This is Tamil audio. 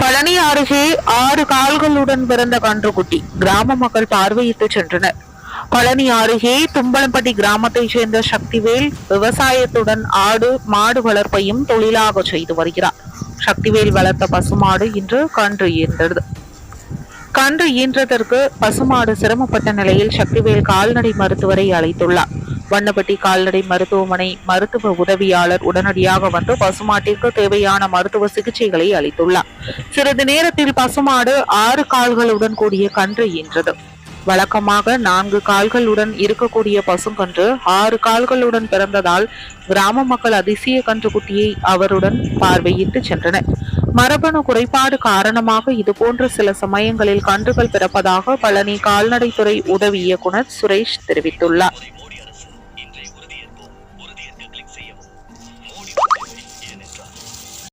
பழனி அருகே ஆறு கால்களுடன் பிறந்த கன்றுக்குட்டி கிராம மக்கள் பார்வையிட்டு சென்றனர். பழனி அருகே தும்பலம்பட்டி கிராமத்தைச் சேர்ந்த சக்திவேல் விவசாயத்துடன் ஆடு மாடு வளர்ப்பையும் தொழிலாக செய்து வருகிறார். சக்திவேல் வளர்த்த பசுமாடு இன்று கன்று ஈன்றது. கன்று ஈன்றதற்கு பசுமாடு சிரமப்பட்ட நிலையில் சக்திவேல் கால்நடை மருத்துவரை அழைத்துள்ளார். வண்ணப்பட்டி கால்நடை மருத்துவமனை மருத்துவ உதவியாளர் உடனடியாக வந்து பசுமாட்டிற்கு தேவையான மருத்துவ சிகிச்சைகளை அளித்துள்ளார். சிறிது நேரத்தில் பசுமாடு ஆறு கால்களுடன் கூடிய கன்று ஈன்றது. வழக்கமாக நான்கு கால்களுடன் இருக்கக்கூடிய பசுங்கன்று ஆறு கால்களுடன் பிறந்ததால் கிராம மக்கள் அதிசய கன்றுக்குட்டியை அவருடன் பார்வையிட்டு சென்றனர். மரபணு குறைபாடு காரணமாக இதுபோன்ற சில சமயங்களில் கன்றுகள் பிறப்பதாக பழனி கால்நடைத்துறை உதவி இயக்குனர் சுரேஷ் தெரிவித்துள்ளார். Click செய்யவும்